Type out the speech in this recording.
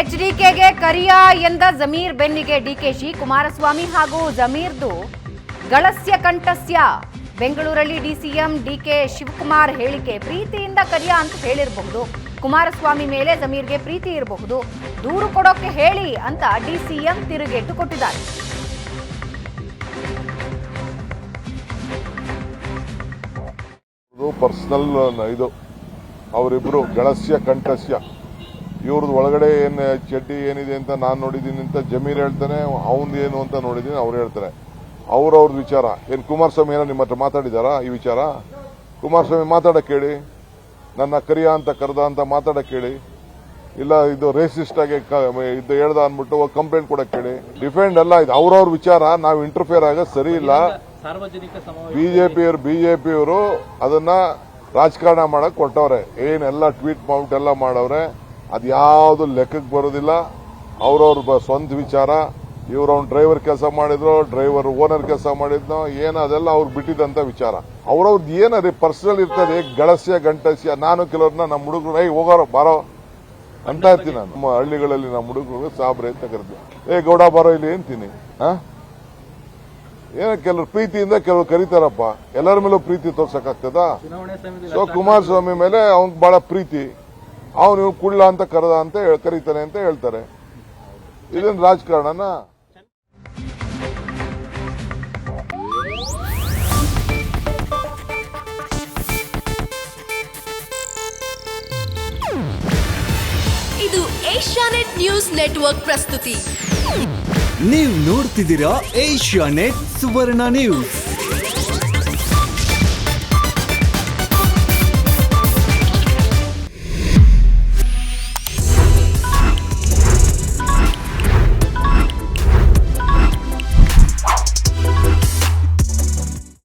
ಎಚ್ಡಿಕೆಗೆ ಕರಿಯಾ ಎಂದ ಜಮೀರ್ ಬೆನ್ನಿಗೆ ಡಿಕೆಶಿ ಕುಮಾರಸ್ವಾಮಿ ಹಾಗೂ ಜಮೀರ್ದು ಗಳಸ್ಯ ಕಂಠಸ್ಯ. ಬೆಂಗಳೂರಲ್ಲಿ ಡಿಸಿಎಂ ಡಿಕೆ ಶಿವಕುಮಾರ್ ಹೇಳಿಕೆ ಪ್ರೀತಿಯಿಂದ ಕರಿಯಾ ಅಂತ ಹೇಳಿರಬಹುದು. ಕುಮಾರಸ್ವಾಮಿ ಮೇಲೆ ಜಮೀರ್ಗೆ ಪ್ರೀತಿ ಇರಬಹುದು. ದೂರು ಕೊಡೋಕೆ ಹೇಳಿ ಅಂತ ಡಿಸಿಎಂ ತಿರುಗೇಟು ಕೊಟ್ಟಿದ್ದಾರೆ. ಪರ್ಸನಲ್ ಇದು. ಅವರಿಬ್ರು ಗಳಸ್ಯ, ಕಂಠಸ್ಯ. ಇವ್ರದ್ದು ಒಳಗಡೆ ಏನ್ ಚಡ್ಡಿ ಏನಿದೆ ಅಂತ ನಾನು ನೋಡಿದ್ದೀನಿ ಅಂತ ಜಮೀರ್ ಹೇಳ್ತಾನೆ ಅವನ್ ಏನು ಅಂತ ನೋಡಿದ್ದೀನಿ ಅವ್ರು ಹೇಳ್ತಾರೆ. ಅವ್ರವ್ರದ್ದು ವಿಚಾರ. ಏನ್ ಕುಮಾರಸ್ವಾಮಿ ಏನೋ ನಿಮ್ಮ ಹತ್ರ ಮಾತಾಡಿದಾರಾ ಈ ವಿಚಾರ? ಕುಮಾರಸ್ವಾಮಿ ಮಾತಾಡಕ್ ಹೇಳಿ ನನ್ನ ಕರಿಯ ಅಂತ ಕರೆದ ಅಂತ ಮಾತಾಡಕ್ ಹೇಳಿ ಇಲ್ಲ ಇದು ರೇಸಿಸ್ಟ್ ಆಗಿ ಇದು ಹೇಳ್ದ ಅಂದ್ಬಿಟ್ಟು ಕಂಪ್ಲೇಂಟ್ ಕೊಡಕ್ ಹೇಳಿ ಡಿಫೆಂಡ್ ಅಲ್ಲ ಇದು ಅವ್ರವ್ರ ವಿಚಾರ. ನಾವು ಇಂಟರ್ಫಿಯರ್ ಆಗ ಸರಿ ಇಲ್ಲ. ಬಿಜೆಪಿಯವರು ಬಿಜೆಪಿಯವರು ಅದನ್ನ ರಾಜಕಾರಣ ಮಾಡಕ್ ಕೊಟ್ಟವ್ರೆ ಏನೆಲ್ಲ ಟ್ವೀಟ್ ಮಾಡ್ಬಿಟ್ಟು ಎಲ್ಲ ಮಾಡವ್ರೆ. ಅದ್ಯಾವುದು ಲೆಕ್ಕಕ್ಕೆ ಬರೋದಿಲ್ಲ. ಅವ್ರವ್ರ ಬ- ಸ್ವಂತ ವಿಚಾರ. ಇವ್ರ ಅವ್ನ ಡ್ರೈವರ್ ಕೆಲಸ ಮಾಡಿದ್ರು ಡ್ರೈವರ್ ಓನರ್ ಕೆಲಸ ಮಾಡಿದ್ನೋ ಏನೋ ಅದೆಲ್ಲ ಅವ್ರು ಬಿಟ್ಟಿದ್ದಂಥ ವಿಚಾರ. ಅವ್ರವ್ರದ್ದು ಏನದೆ ಪರ್ಸನಲ್ ಇರ್ತದೆ ಗಳಸ್ಯ ಗಂಟಸ್ಯ ನಾನು ಕೆಲವ್ರನ್ನ ನಮ್ಮ ಹುಡುಗರು ಐ ಹೋಗೋರು ಬಾರೋ. ಅಂತ ಇರ್ತೀನಿ ನಾನು. ನಮ್ಮ ಹಳ್ಳಿಗಳಲ್ಲಿ ನಮ್ಮ ಹುಡುಗರು ಸಾಬ್ರೆ ಅಂತ ಕರೆದ್ವಿ ಏ ಗೌಡ ಬಾರೋ ಇಲ್ಲಿ ಅಂತೀನಿ. ಹಾ ಏನೋ ಕೆಲವರು ಪ್ರೀತಿಯಿಂದ ಕೆಲವರು ಕರೀತಾರಪ್ಪ. ಎಲ್ಲರ ಮೇಲೂ ಪ್ರೀತಿ ತೋರ್ಸಕ್ಕಾಗ್ತದ? ಸೊ ಕುಮಾರಸ್ವಾಮಿ ಮೇಲೆ ಅವ್ನಿಗೆ ಬಹಳ ಪ್ರೀತಿ. ಅವನು ಕುಳ್ಳ ಅಂತ ಕರೆದ ಅಂತ ಹೇಳ್- ಕರೀತಾನೆ ಅಂತ ಹೇಳ್ತಾರೆ. ಇದನ್ನ ರಾಜಕಾರಣನ? ಇದು ಏಷ್ಯಾನೆಟ್ ನ್ಯೂಸ್ ನೆಟ್ವರ್ಕ್ ಪ್ರಸ್ತುತಿ. ನೀವು ನೋಡ್ತಿದ್ದೀರಾ ಏಷ್ಯಾ ನೆಟ್ ಸುವರ್ಣ ನ್ಯೂಸ್.